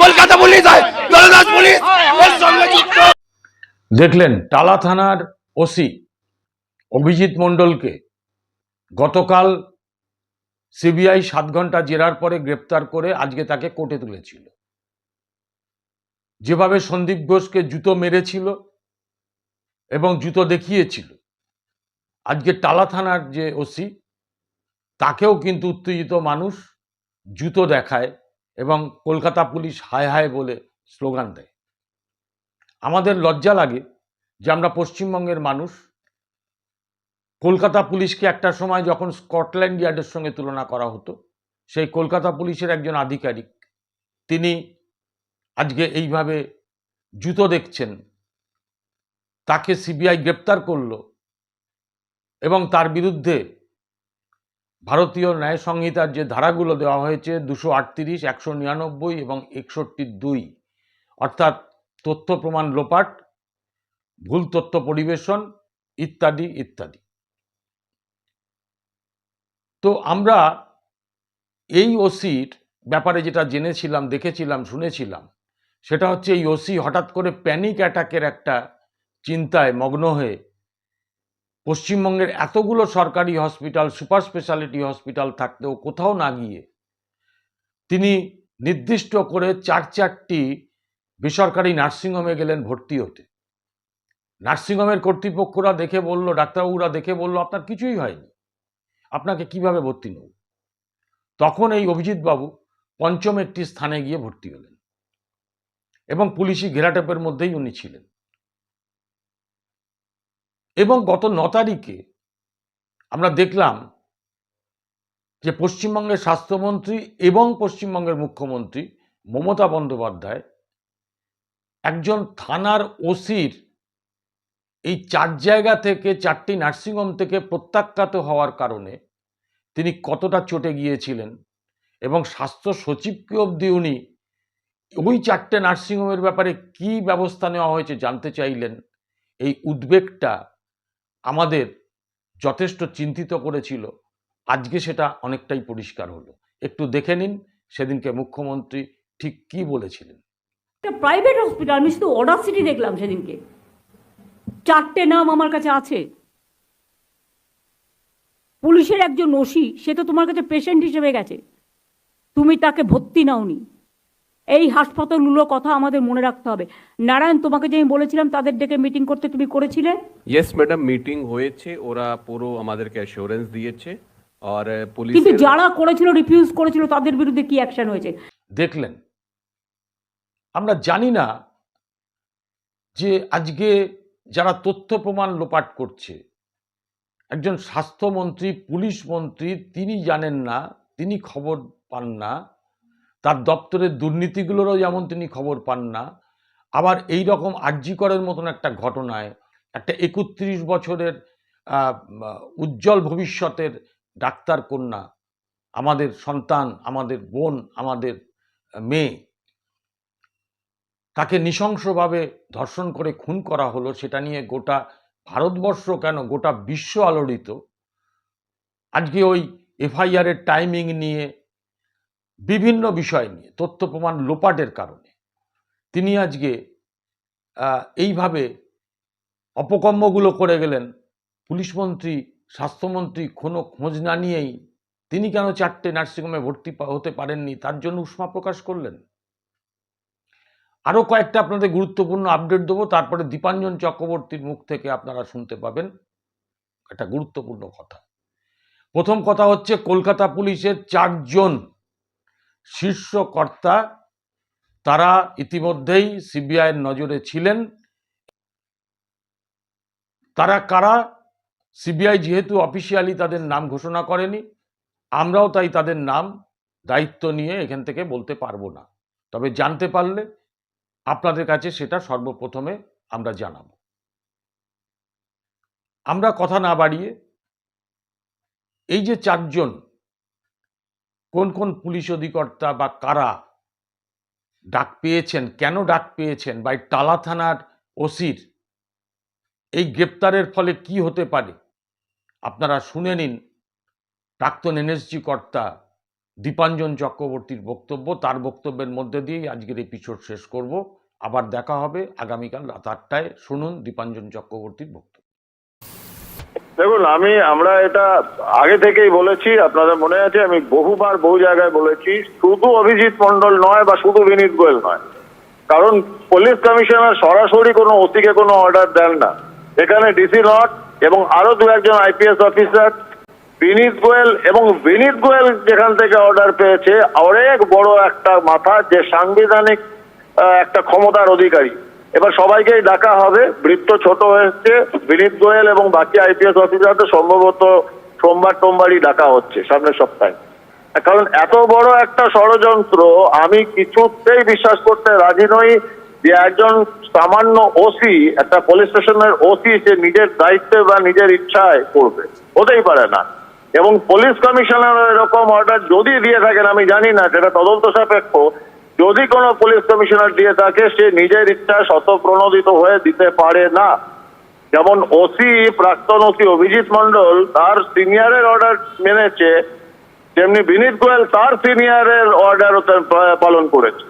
Kolkata police police দেখলেন টালা থানার OC Abhijit মণ্ডলকে গতকাল সিবিআই সাত ঘণ্টা জেরার পরে গ্রেপ্তার করে আজকে তাকে কোর্টে তুলেছিল যেভাবে সন্দীপ ঘোষকে জুতো মেরেছিল এবং জুতো দেখিয়েছিল। আজকে টালা থানার যে ওসি, তাকেও কিন্তু উত্তেজিত মানুষ জুতো দেখায় এবং কলকাতা পুলিশ হায় হায় বলে স্লোগান দেয়। আমাদের লজ্জা লাগে যে আমরা পশ্চিমবঙ্গের মানুষ, কলকাতা পুলিশকে একটা সময় যখন স্কটল্যান্ড ইয়ার্ডের সঙ্গে তুলনা করা হতো, সেই কলকাতা পুলিশের একজন আধিকারিক, তিনি আজকে এইভাবে জুতো দেখছেন তাকে সিবিআই গ্রেপ্তার করল এবং তার বিরুদ্ধে ভারতীয় ন্যায় সংহিতার যে ধারাগুলো দেওয়া হয়েছে, দুশো আটত্রিশ, একশো নিরানব্বই এবং একষট্টি দুই, অর্থাৎ তথ্য প্রমাণ লোপাট, ভুল তথ্য পরিবেশন ইত্যাদি ইত্যাদি। তো আমরা এই ওসির ব্যাপারে যেটা জেনেছিলাম, দেখেছিলাম, শুনেছিলাম, সেটা হচ্ছে এই ওসি হঠাৎ করে প্যানিক অ্যাটাকের একটা চিন্তায় মগ্ন হয়ে পশ্চিমবঙ্গের এতগুলো সরকারি হসপিটাল, সুপার স্পেশালিটি হসপিটাল থাকতেও কোথাও না গিয়ে তিনি নির্দিষ্ট করে চার চারটি বেসরকারি নার্সিংহোমে গেলেন ভর্তি হতে। নার্সিংহোমের কর্তৃপক্ষরা দেখে বলল, ডাক্তারবাবুরা দেখে বলল, আপনার কিছুই হয়নি। আপনাকে কীভাবে ভর্তি নেব? তখন এই অভিজিৎ বাবু পঞ্চম একটি স্থানে গিয়ে ভর্তি হলেন এবং পুলিশি ঘেরাটেপের মধ্যেই উনি ছিলেন। এবং গত ন তারিখে আমরা দেখলাম যে পশ্চিমবঙ্গের স্বাস্থ্যমন্ত্রী এবং পশ্চিমবঙ্গের মুখ্যমন্ত্রী মমতা বন্দ্যোপাধ্যায় একজন থানার ওসির এই চার জায়গা থেকে চারটি নার্সিংহোম থেকে প্রত্যাখ্যাত হওয়ার কারণে তিনি কতটা চটে গিয়েছিলেন এবং স্বাস্থ্য সচিবকে অবধি উনি ওই চারটে নার্সিংহোমের ব্যাপারে কি ব্যবস্থা নেওয়া হয়েছে জানতে চাইলেন, এই উদ্বেগটা আমাদের যথেষ্ট চিন্তিত করেছিল। আজকে সেটা অনেকটাই পরিষ্কার হলো। একটু দেখে নিন সেদিনকে মুখ্যমন্ত্রী ঠিক কি বলেছিলেন। প্রাইভেট হসপিটাল আমি শুধু অডাসিটি দেখলাম সেদিনকে। চারটে নাম আমার কাছে আছে। পুলিশের একজন ওসি, সে তো তোমার কাছে পেশেন্ট হিসেবে গেছে। তুমি তাকে ভর্তি নাওনি। এই হাসপাতালগুলোর কথা আমাদের মনে রাখতে হবে। নারায়ণ তোমাকে যে আমি বলেছিলাম তাদের ডেকে মিটিং করতে তুমি করেছিলে? ইয়েস ম্যাডাম মিটিং হয়েছে। ওরা পুরো আমাদেরকে অ্যাসিওরেন্স দিয়েছে। আর পুলিশ কিন্তু যারা করেছিল রিফিউজ করেছিল তাদের বিরুদ্ধে কি অ্যাকশন হয়েছে? দেখলেন আমরা জানি না যে আজকে যারা তথ্য প্রমাণ লোপাট করছে একজন স্বাস্থ্যমন্ত্রী পুলিশ মন্ত্রী তিনি জানেন না তিনি খবর পান না। তার দপ্তরের দুর্নীতিগুলোরও যেমন তিনি খবর পান না, আবার এই রকম আর্যিকরের মতন একটা ঘটনায় একটা একত্রিশ বছরের উজ্জ্বল ভবিষ্যতের ডাক্তার কন্যা, আমাদের সন্তান, আমাদের বোন, আমাদের মেয়ে, তাকে নৃশংসভাবে ধর্ষণ করে খুন করা হলো, সেটা নিয়ে গোটা ভারতবর্ষ কেন, গোটা বিশ্ব আলোড়িত। আজকে ওই এফআইআরের টাইমিং নিয়ে বিভিন্ন বিষয় নিয়ে, তথ্য প্রমাণ লোপাটের কারণে। তিনি আজকে এইভাবে অপকর্মগুলো করে গেলেন। পুলিশ মন্ত্রী, স্বাস্থ্যমন্ত্রী কোনো খোঁজ না নিয়েই তিনি কেন চারটে নার্সিংহোমে ভর্তি হতে পারেননি? তার জন্য উষ্মা প্রকাশ করলেন। আরও কয়েকটা আপনাদের গুরুত্বপূর্ণ আপডেট দেবো, তারপরে দীপাঞ্জন চক্রবর্তীর মুখ থেকে আপনারা শুনতে পাবেন। একটা গুরুত্বপূর্ণ কথা। প্রথম কথা হচ্ছে, কলকাতা পুলিশের চারজন শীর্ষ কর্তা তারা ইতিমধ্যেই সিবিআইয়ের নজরে ছিলেন। তারা কারা? সিবিআই যেহেতু অফিসিয়ালি তাদের নাম ঘোষণা করেনি, আমরাও তাই তাদের নাম, দায়িত্ব নিয়ে এখান থেকে বলতে পারব না। তবে জানতে পারলে আপনাদের কাছে সেটা সর্বপ্রথমে আমরা জানাব। আমরা কথা না বাড়িয়ে এই যে চারজন কোন কোন পুলিশ অধিকর্তা বা কারা ডাক পেয়েছেন? কেন ডাক পেয়েছেন? বা টালা থানার ওসির এই গ্রেপ্তারের ফলে কি হতে পারে? আপনারা শুনে নিন। প্রাক্তন এনএসজি কর্তা দীপাঞ্জন চক্রবর্তীর বক্তব্য। তার বক্তব্যের মধ্যে দিয়েই আজকের এপিসোড শেষ করব। আবার দেখা হবে আগামীকাল রাত আটটায়। শুনুন দীপাঞ্জন চক্রবর্তীর বক্তব্য। দেখুন, আমি, আমরা এটা আগে থেকেই বলেছি, আপনাদের মনে আছে, আমি বহুবার বহু জায়গায় বলেছি, শুধু অভিজিৎ মন্ডল নয় বা শুধু বিনীত গোয়েল নয়। কারণ পুলিশ কমিশনার সরাসরি কোনো ওসিকে কোনো অর্ডার দেন না। এখানে ডিসি নট এবং আরও দু একজন আইপিএস অফিসার বিনীত গোয়েল এবং বিনীত গোয়েল যেখান থেকে অর্ডার পেয়েছে, অনেক বড় একটা মাথা যে সাংবিধানিক একটা ক্ষমতার অধিকারী। এবার সবাইকেই ডাকা হবে। বৃত্ত ছোট হয়েছে, বিনীত গোয়েল এবং বাকি আইপিএস অফিসারদের সম্ভবত সোমবার টোমবারই ডাকা হচ্ছে সামনের সপ্তাহে। কারণ এত বড় একটা ষড়যন্ত্র আমি কিছুতেই বিশ্বাস করতে রাজি নই যে একজন সামান্য ওসি একটা পুলিশ স্টেশনের ওসি সে নিজের দায়িত্বে বা নিজের ইচ্ছায় করবে, হতেই পারে না। এবং পুলিশ কমিশনার এরকম অর্ডার যদি দিয়ে থাকেন, আমি জানি না, সেটা তদন্ত সাপেক্ষ যদি কোন পুলিশ কমিশনার দিয়ে থাকে, সে নিজের ইচ্ছা শতপ্রণোদিত হয়ে দিতে পারে না। যেমন ওসি, প্রাক্তন ওসি অভিজিৎ মন্ডল তার সিনিয়রের অর্ডার মেনেছে, তেমনি বিনীত গোয়েল তার সিনিয়রের অর্ডার পালন করেছে।